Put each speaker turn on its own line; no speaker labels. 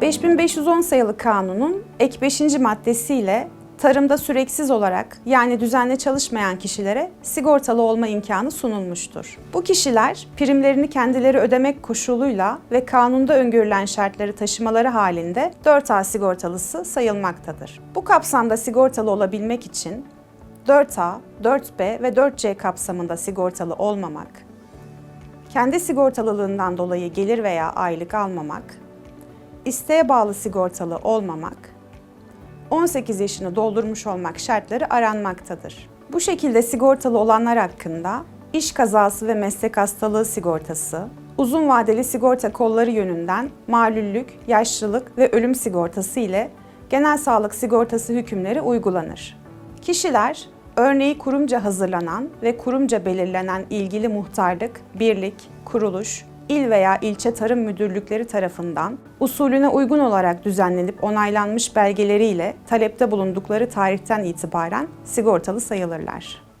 5510 sayılı kanunun ek 5. maddesiyle tarımda süreksiz olarak yani düzenli çalışmayan kişilere sigortalı olma imkanı sunulmuştur. Bu kişiler primlerini kendileri ödemek koşuluyla ve kanunda öngörülen şartları taşımaları halinde 4A sigortalısı sayılmaktadır. Bu kapsamda sigortalı olabilmek için 4A, 4B ve 4C kapsamında sigortalı olmamak, kendi sigortalılığından dolayı gelir veya aylık almamak, isteğe bağlı sigortalı olmamak, 18 yaşını doldurmuş olmak şartları aranmaktadır. Bu şekilde sigortalı olanlar hakkında iş kazası ve meslek hastalığı sigortası, uzun vadeli sigorta kolları yönünden malüllük, yaşlılık ve ölüm sigortası ile genel sağlık sigortası hükümleri uygulanır. Kişiler örneği kurumca hazırlanan ve kurumca belirlenen ilgili muhtarlık, birlik, kuruluş, il veya ilçe tarım müdürlükleri tarafından usulüne uygun olarak düzenlenip onaylanmış belgeleriyle talepte bulundukları tarihten itibaren sigortalı sayılırlar.